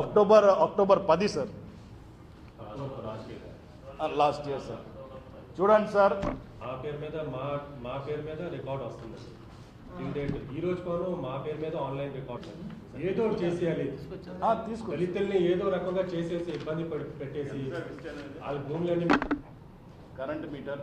October October పది sir రాజకీయ last year sir చూడండి సార్ ఆ పేరు మీద మా మా పేరు మీద రికార్డ్ వస్తుంది టిల్ డేట్ ఈ రోజు పోను మా పేరు మీద ఆన్లైన్ రికార్డ్ ఏదో ఒకటి చేసేయాలి ఆ, తీసుకో దళితుల్ని ఏదో రకంగా చేసేసి ఇబ్బంది పడి- పెట్టేసి వాళ్ళ భూములన్నీ కరెంట్ మీటర్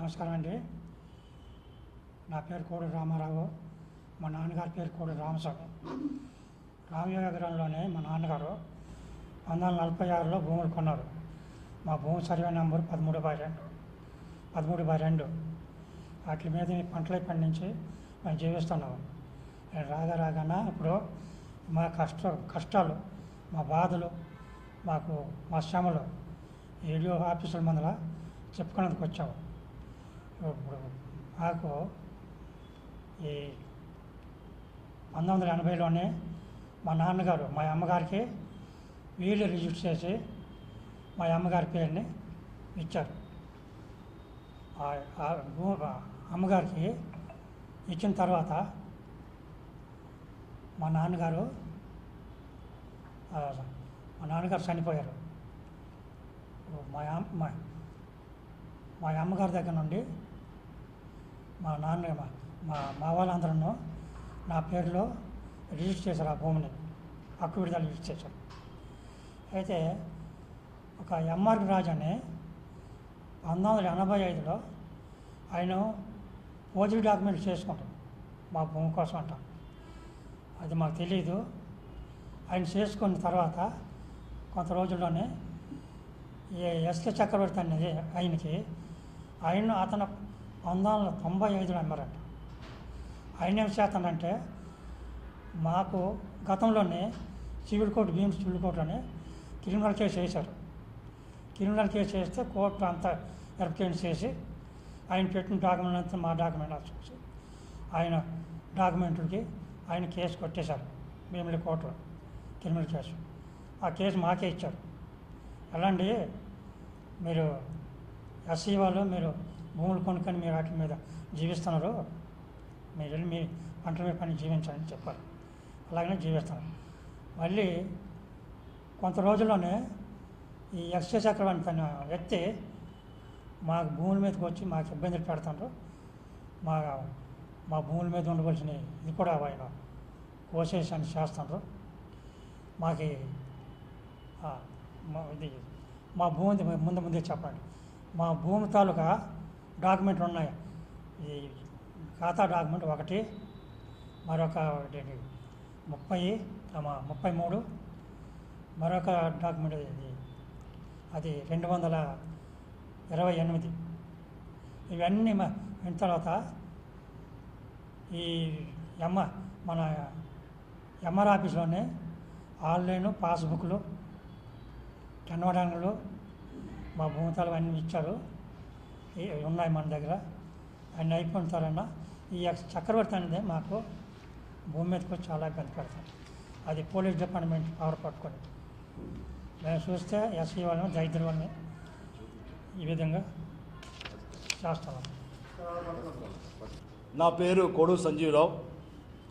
నమస్కారం అండి. నా పేరు కోడి రామారావు. మా నాన్నగారి పేరు కోడి రామస్వామి. రామయోగరంలోనే మా నాన్నగారు పంతొమ్మిది వందల నలభై ఆరులో భూములు కొన్నారు. మా భూమి సర్వే నెంబర్ పదమూడు బై రెండు. పదమూడు బై రెండు. వాటి మీద పంటలు పండించి మేము జీవిస్తున్నాము. నేను రాగా రాగానే ఇప్పుడు మా కష్ట కష్టాలు మా బాధలు మాకు మా శ్రమలు ఏడియో ఆఫీసుల మందల చెప్పుకోవడానికి వచ్చాము ఇప్పుడు మాకు ఈ పంతొమ్మిది వందల ఎనభైలోనే మా నాన్నగారు మా అమ్మగారికి వీళ్ళు రిజిస్టర్ చేసి మా అమ్మగారి పేరుని ఇచ్చారు. అమ్మగారికి ఇచ్చిన తర్వాత మా నాన్నగారు మా నాన్నగారు చనిపోయారు. మా అమ్మ మా మా అమ్మగారి దగ్గర నుండి మా నాన్న మా మా మా వాళ్ళందరూ నా పేరులో రిజిస్టర్ చేశారు ఆ భూమిని. హక్కు విడుదల రిజిస్టర్ చేశారు. అయితే ఒక ఎంఆర్ రాజు అని పంతొమ్మిది వందల ఎనభై ఐదులో ఆయన ఓజీ డాక్యుమెంట్స్ చేసుకుంటాం. మా భూమి కోసం అంటాం. అది మాకు తెలియదు ఆయన చేసుకున్న తర్వాత కొంత రోజుల్లోనే ఏ ఎస్కే చక్రవర్తి అనేది ఆయనకి ఆయన అతను పంతొమ్మిది వందల తొంభై ఐదులో అమ్మారంట. ఆయన ఏం చేస్తానంటే మాకు గతంలోనే సివిల్ కోర్టు భీమ్స్ సివిల్ కోర్టులోనే క్రిమినల్ కేసు వేశారు. క్రిమినల్ కేసు వేస్తే కోర్టు అంతా వెరిఫికేషన్ చేసి ఆయన పెట్టిన డాక్యుమెంట్ అంతా మా డాక్యుమెంట్ చూసి ఆయన డాక్యుమెంట్లకి ఆయన కేసు కొట్టేశారు భీమిలి కోర్టులో క్రిమినల్ కేసు. ఆ కేసు మాకే ఇచ్చారు ఎలా అండి మీరు ఎస్సీ వాళ్ళు మీరు భూములు కొనుక్కొని మీరు వాటి మీద జీవిస్తున్నారు. మీరు వెళ్ళి మీ పంటల మీద పని జీవించాలని చెప్పారు అలాగనే జీవిస్తున్నారు. మళ్ళీ కొంత రోజుల్లోనే ఈ ఎస్సీ చక్రవర్తి అనే వ్యక్తి మా భూముల మీదకి వచ్చి మాకు ఇబ్బందులు పెడుతుండ్రు. మా మా భూముల మీద ఉండవలసిన ఇది కూడా ఆయన కోసేసి అని చేస్తుండ్రు. మాకు ఇది మా భూమి ముందు ముందే చెప్పండి మా భూమి తాలూకా డాక్యుమెంట్లు ఉన్నాయి. ఈ ఖాతా డాక్యుమెంట్ ఒకటి మరొక ముప్పై ముప్పై మూడు మరొక డాక్యుమెంట్ ఇది అది రెండు వందల ఇరవై ఎనిమిది. ఇవన్నీ విన్న తర్వాత ఈ ఎమ్మ మన ఎంఆర్ ఆఫీస్లోనే ఆన్లైన్ పాస్బుక్లు టెన్వడాన్లు మా భూమితాలు అన్నీ ఇచ్చారు. ఉన్నాయి మన దగ్గర. అన్నీ అయిపోయిన తర్వాత ఈ ఎక్స్ చక్రవర్తి అనేది మాకు భూమి మీదకి వచ్చి చాలా ఇబ్బంది పెడతాం అది పోలీస్ డిపార్ట్మెంట్ పవర్ పట్టుకొని. మేము చూస్తే ఎస్సీ వాళ్ళని దరిద్ర వాళ్ళని ఈ విధంగా చేస్తున్నాం నా పేరు కొడు సంజీవరావు.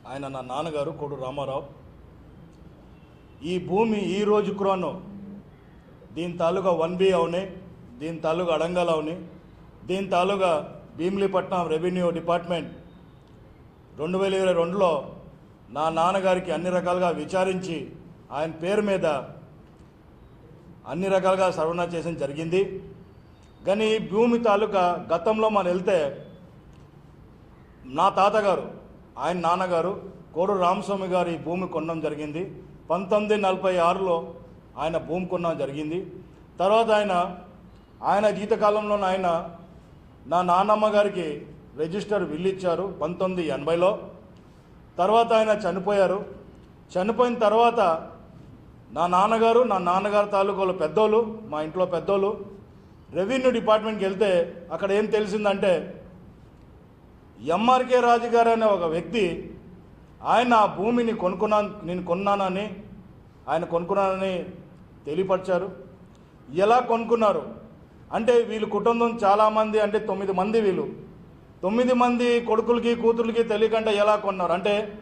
ఆయన నా నాన్నగారు కొడు రామారావు. ఈ భూమి ఈ రోజు క్రోను దీని తాలూకా వన్ బి అవునే దీని తాలూకా అడంగల్ అవని దీని తాలూకా భీమిలీపట్నం రెవెన్యూ డిపార్ట్మెంట్ రెండు వేల ఇరవై రెండులో నా నాన్నగారికి అన్ని రకాలుగా విచారించి ఆయన పేరు మీద అన్ని రకాలుగా సర్వనా చేయడం జరిగింది. కానీ ఈ భూమి తాలూకా గతంలో మనం వెళ్తే నా తాతగారు ఆయన నాన్నగారు కోడు రామస్వామి గారి భూమి కొనడం జరిగింది. పంతొమ్మిది నలభై ఆరులో ఆయన భూమి కొనడం జరిగింది. తర్వాత ఆయన ఆయన జీతకాలంలో ఆయన నా నాన్నమ్మ గారికి రిజిస్టర్ ఇచ్చారు పంతొమ్మిది ఎనభైలో. తర్వాత ఆయన చనిపోయారు. చనిపోయిన తర్వాత నా నాన్నగారు నా నాన్నగారు తాలూకాలో పెద్దోళ్ళు మా ఇంట్లో పెద్దోళ్ళు రెవెన్యూ డిపార్ట్మెంట్కి వెళ్తే అక్కడ ఏం తెలిసిందంటే ఎంఆర్కే రాజు గారు అనే ఒక వ్యక్తి ఆయన ఆ భూమిని కొనుక్కున్నా నేను కొన్నానని ఆయన కొనుక్కున్నానని తెలియపరిచారు. ఎలా కొనుక్కున్నారు? అంటే వీళ్ళు కుటుంబం చాలామంది అంటే తొమ్మిది మంది వీళ్ళు. తొమ్మిది మంది కొడుకులకి కూతుర్లకి తెలియకుండా ఎలా కొన్నారు? అంటే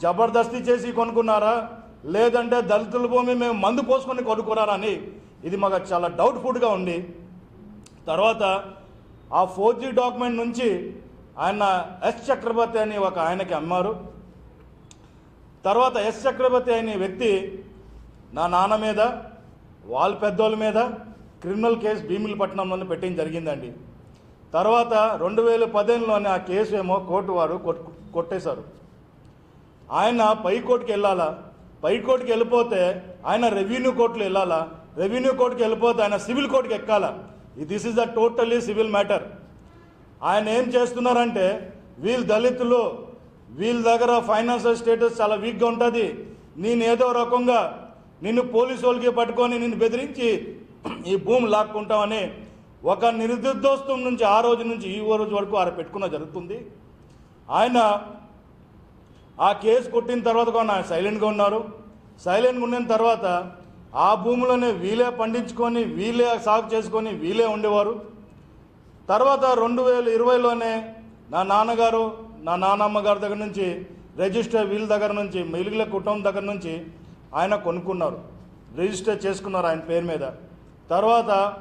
జబర్దస్తి చేసి కొనుక్కున్నారా? లేదంటే దళితుల భూమి మేము మందు పోసుకొని కొనుక్కున్నారా అని? ఇది మాకు చాలా డౌట్ఫుల్గా ఉంది. తర్వాత ఆ ఫోర్ జీ డాక్యుమెంట్ నుంచి ఆయన ఎస్ చక్రవర్తి అని ఒక ఆయనకి అమ్మారు. తర్వాత ఎస్ చక్రవర్తి అనే వ్యక్తి నా నాన్న మీద వాళ్ళ పెద్దోళ్ళ మీద క్రిమినల్ కేసు భీమిలిపట్నంలోనే పెట్టడం జరిగిందండి. తర్వాత రెండు వేల పదిహేనులోనే ఆ కేసు ఏమో కోర్టు వారు కొట్టేశారు. ఆయన పై కోర్టుకి వెళ్ళాలా? పై కోర్టుకి వెళ్ళిపోతే ఆయన రెవెన్యూ కోర్టులో వెళ్ళాలా? రెవెన్యూ కోర్టుకి వెళ్ళిపోతే ఆయన సివిల్ కోర్టుకి ఎక్కాలా? This is the totally civil matter. ఆయన ఏం చేస్తున్నారంటే వీళ్ళు దళితులు వీళ్ళ దగ్గర ఫైనాన్షియల్ స్టేటస్ చాలా వీక్గా ఉంటుంది. నేను ఏదో రకంగా నిన్ను పోలీసు వాళ్ళకి పట్టుకొని నిన్ను బెదిరించి ఈ భూమి లాక్కుంటామని ఒక నిరుద్యోస్తం నుంచి ఆ రోజు నుంచి ఈ రోజు వరకు ఆయన పెట్టుకున్న జరుగుతుంది. ఆయన ఆ కేసు కొట్టిన తర్వాత కూడా ఆయన సైలెంట్గా ఉన్నారు. సైలెంట్గా ఉన్న తర్వాత ఆ భూమిలోనే వీలే పండించుకొని వీలే సాగు చేసుకొని వీలే ఉండేవారు. తర్వాత రెండు వేల ఇరవైలోనే నా నాన్నగారు నా నాన్నమ్మ గారి దగ్గర నుంచి రిజిస్టర్ వీళ్ళ దగ్గర నుంచి మిగిలిన కుటుంబం దగ్గర నుంచి ఆయన కొనుక్కున్నారు. రిజిస్టర్ చేసుకున్నారు ఆయన పేరు మీద. తర్వాత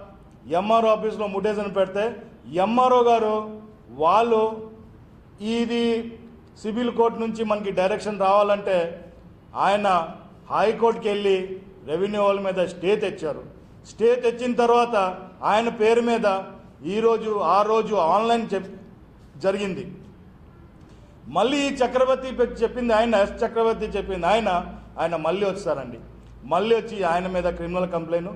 ఎంఆర్ఓ ఆఫీస్లో ముటేషన్ పెడితే ఎంఆర్ఓ గారు వాళ్ళు ఇది సివిల్ కోర్టు నుంచి మనకి డైరెక్షన్ రావాలంటే ఆయన హైకోర్టుకి వెళ్ళి రెవెన్యూ వాళ్ళ మీద స్టే తెచ్చారు. స్టే తెచ్చిన తర్వాత ఆయన పేరు మీద ఈరోజు ఆ రోజు ఆన్లైన్ చెప్ జరిగింది. మళ్ళీ ఈ చక్రవర్తి చెప్పింది ఆయన ఎస్ చక్రవర్తి చెప్పింది. ఆయన ఆయన మళ్ళీ వచ్చారండి. మళ్ళీ వచ్చి ఆయన మీద క్రిమినల్ కంప్లైంట్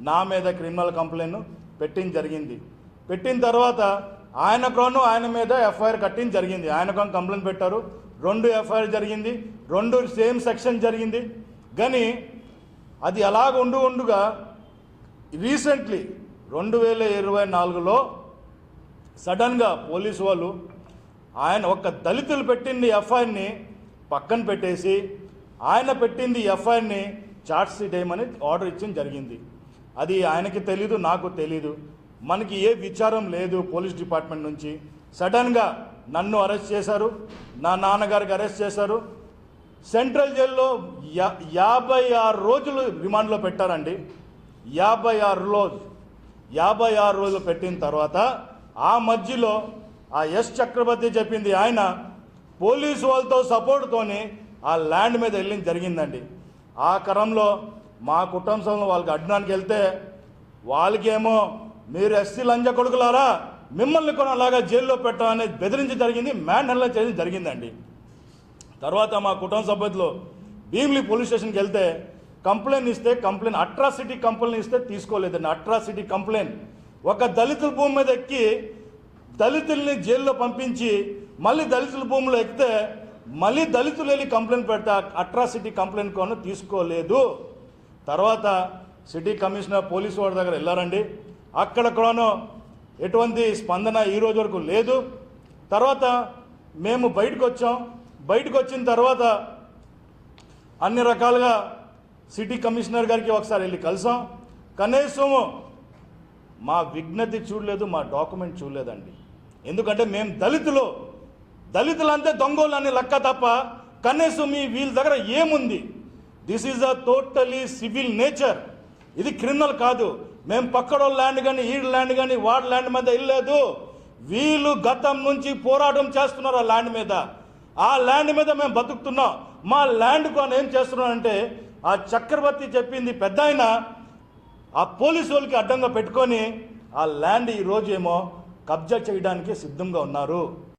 నా మీద క్రిమినల్ కంప్లైంట్ పెట్టింది జరిగింది. పెట్టిన తర్వాత ఆయన కోను ఆయన మీద ఎఫ్ఐఆర్ కట్టింది జరిగింది. ఆయన కోను కంప్లైంట్ పెట్టారు. రెండు ఎఫ్ఐఆర్ జరిగింది. రెండు సేమ్ సెక్షన్ జరిగింది. కానీ అది అలాగ ఉండు ఉండుగా రీసెంట్లీ రెండు వేల ఇరవై నాలుగులో సడన్గా పోలీసు వాళ్ళు ఆయన ఒక దళితులు పెట్టింది ఎఫ్ఐఆర్ని పక్కన పెట్టేసి ఆయన పెట్టింది ఎఫ్ఐఆర్ని చార్జ్ షీట్ వేయమని ఆర్డర్ ఇచ్చింది జరిగింది. అది ఆయనకి తెలీదు నాకు తెలీదు. మనకి ఏ విచారం లేదు పోలీస్ డిపార్ట్మెంట్ నుంచి. సడన్గా నన్ను అరెస్ట్ చేశారు నా నాన్నగారికి అరెస్ట్ చేశారు. సెంట్రల్ జైల్లో యా యాభై ఆరు రోజులు రిమాండ్లో పెట్టారండి. యాభై ఆరు రోజు యాభై ఆరు రోజులు పెట్టిన తర్వాత ఆ మధ్యలో ఆ ఎస్ చక్రవర్తి చెప్పింది ఆయన పోలీసు వాళ్ళతో సపోర్ట్తోని ఆ ల్యాండ్ మీద వెళ్ళింది జరిగిందండి. ఆ క్రమంలో మా కుటుంబ కుటుంబంలో వాళ్ళకి అడ్డానికి వెళ్తే వాళ్ళకేమో మీరు ఎస్సీ లంజ కొడుకులారా మిమ్మల్ని కూడా అలాగా జైల్లో పెట్టామని బెదిరించి జరిగింది మ్యాన్ హెల్లా చేయడం జరిగిందండి. తర్వాత మా కుటుంబ సభ్యులు భీమిలి పోలీస్ స్టేషన్కి వెళ్తే కంప్లైంట్ ఇస్తే కంప్లైంట్ అట్రాసిటీ కంప్లైంట్ ఇస్తే తీసుకోలేదండి. Atrocity complaint. ఒక దళితుల భూమి మీద ఎక్కి దళితుల్ని జైల్లో పంపించి మళ్ళీ దళితుల భూమిలో ఎక్కితే మళ్ళీ దళితులు వెళ్ళి కంప్లైంట్ పెడితే అట్రాసిటీ కంప్లైంట్ కొను తీసుకోలేదు. తర్వాత సిటీ కమిషనర్ పోలీసు వాడి దగ్గర వెళ్ళారండి. అక్కడ కూడాను ఎటువంటి స్పందన ఈ రోజు వరకు లేదు. తర్వాత మేము బయటకు వచ్చాం. బయటకు వచ్చిన తర్వాత అన్ని రకాలుగా సిటీ కమిషనర్ గారికి ఒకసారి వెళ్ళి కలిసాం. కనీసం మా విజ్ఞతి చూడలేదు మా డాక్యుమెంట్ చూడలేదండి. ఎందుకంటే మేము దళితులు. దళితులంతే దొంగోళ్ళు అని లెక్క తప్ప కనీసం మీ వీళ్ళ దగ్గర ఏముంది? This is a totally civil nature ఇది క్రిమినల్ కాదు. మేము పక్కడో ల్యాండ్ కానీ ఈ ల్యాండ్ కానీ వాడి ల్యాండ్ మీద వెళ్ళలేదు. వీళ్ళు గతం నుంచి పోరాటం చేస్తున్నారు ఆ ల్యాండ్ మీద. ఆ ల్యాండ్ మీద మేము బతుకుతున్నాం. మా ల్యాండ్ కొని ఏం చేస్తున్నానంటే ఆ చక్రవర్తి చెప్పింది పెద్ద ఆ పోలీసు వాళ్ళకి అడ్డంగా పెట్టుకొని ఆ ల్యాండ్ ఈ ఏమో కబ్జా చేయడానికి సిద్ధంగా ఉన్నారు.